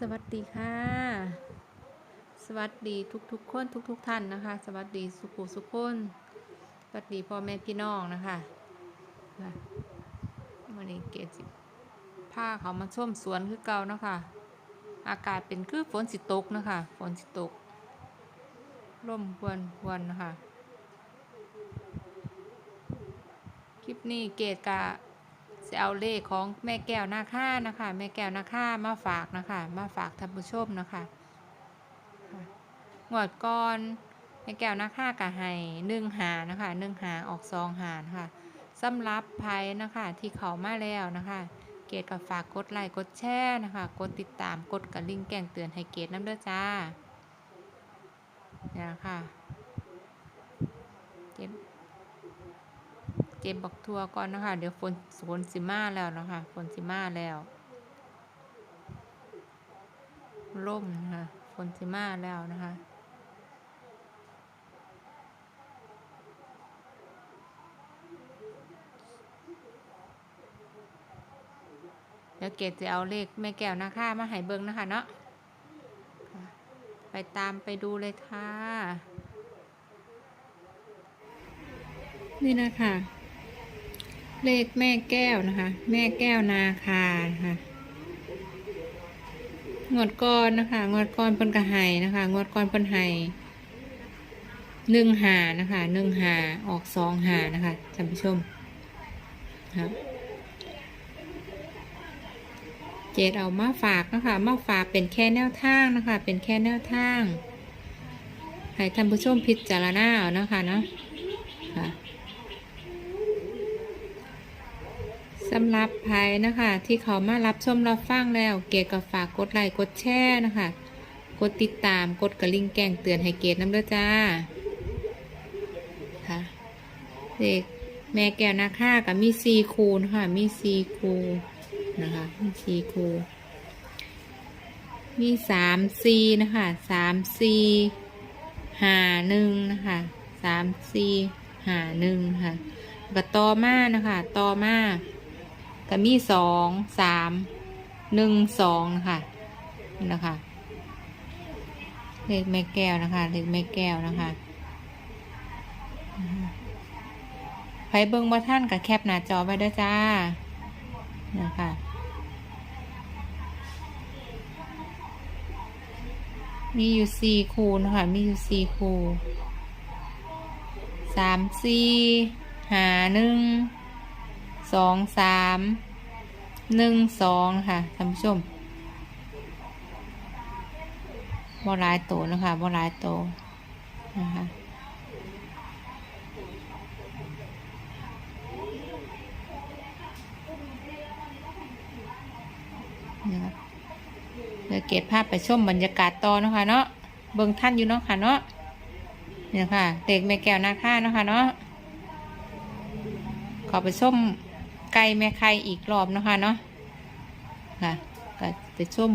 สวัสดีค่ะ สวัสดีทุกๆคนทุก ๆ ท่านนะคะ สวัสดีสุขุสุขคนสวัสดีพ่อแม่พี่น้องนะคะวันนี้เกศสิผ้าเขามาช่มสวนคือเก่านะคะ อากาศเป็นคือฝนสิตกนะคะฝนสิตกร่มพวนพวนนะคะ คลิปนี้เกดกะ จะเอาเลขของแม่แก้วนาค่านะคะ แม่แก้วนาค่ามาฝากนะคะ มาฝากท่านผู้ชมนะคะงวดก่อนแม่แก้วนาค่ากะให้หนึ่งหานะคะหนึ่งหาออกซองหานะคะสำหรับภัยนะคะที่เขามาแล้วนะคะ เกดกับฝากกดไลค์กดแชร์นะคะ กดติดตามกดกระลิ่งแจ้งเตือนให้เกดน้ำเด้อจ้าเนี่ยค่ะเจ็บ เก็บบักทัวก่อนนะคะ เดี๋ยวฝนฝนสิมาแล้วนะคะฝนสิมาแล้วร่มนะคะฝนสิมาแล้วนะคะเดี๋ยวเกดจะเอาเลขแม่แก้วนะคะมาให้เบิ้งนะคะเนาะไปตามไปดูเลยค่ะ นี่นะคะ เลขแม่แก้วนะคะ แม่แก้วนาคานะคะงวดก้อนนะคะ งวดก้อนปนกระไห้นะคะ งวดก้อนปนไห้หนึ่งหานะคะหนึ่งหาออกสองหานะคะท่านผู้ชมครับเจดเอามาฝากนะคะมาฝากเป็นแค่แนวทางนะคะ เป็นแค่แนวทางให้ท่านผู้ชมพิจารณาเอานะคะเนาะ สำหรับใครนะคะ ที่เขามารับชมรับฟังแล้ว เกดก็ฝากกดไลค์กดแชร์นะคะ กดติดตามกดกระลิ่งแจ้งเตือนให้เกดน้ำเด้อจ้าค่ะเด็กแม่แก้วนาค่ากับมีซีคูนะคะมีซีคูนะคะมีซีคูมีสามซีนะคะสามซีหาหนึ่งนะคะสามซีหาหนึ่งค่ะก็ต่อมานะคะต่อมา ก็มีสองสามหนึ่งสองนะคะนี่นะคะเลขแม่แก้วนะคะเลขแม่แก้วนะคะใครเบิ้งบ่ท่านกับแคปหน้าจอไว้ด้วยจ้านะคะมีอยู่สี่คูนะคะ มีอยู่สี่คูสามสี่หาหนึ่ง สองสามหนึ่งสองค่ะท่านผู้ชมบ่หลายโตนะคะบ่หลายโตนะคะเดี๋ยวเก็บภาพไปชมบรรยากาศต่อนะคะเนาะเบิ่งท่านอยู่เนาะค่ะเนาะเนี่ยค่ะเด็กแม่แก้วนาค่าเนาะค่ะเนาะขอไปส้ม ไก่แม่ไข่อีกรอบนะคะเนาะค่ะก็จะชุ่ม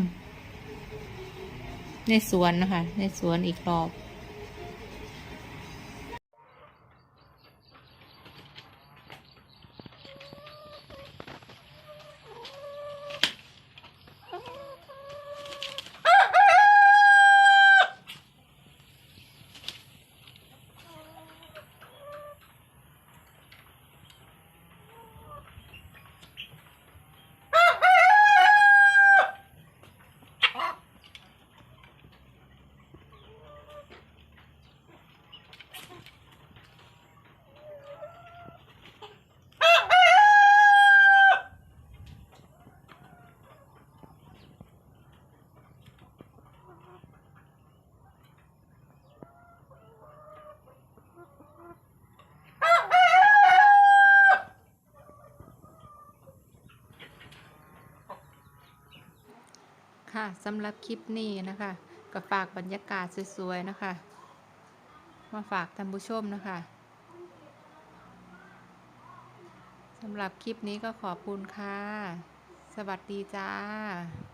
ในสวนนะคะในสวนอีกรอบ ค่ะสำหรับคลิปนี้นะคะก็ฝากบรรยากาศสวยๆนะคะ มาฝากท่านผู้ชมนะคะสำหรับคลิปนี้ก็ขอบคุณค่ะ สวัสดีจ้า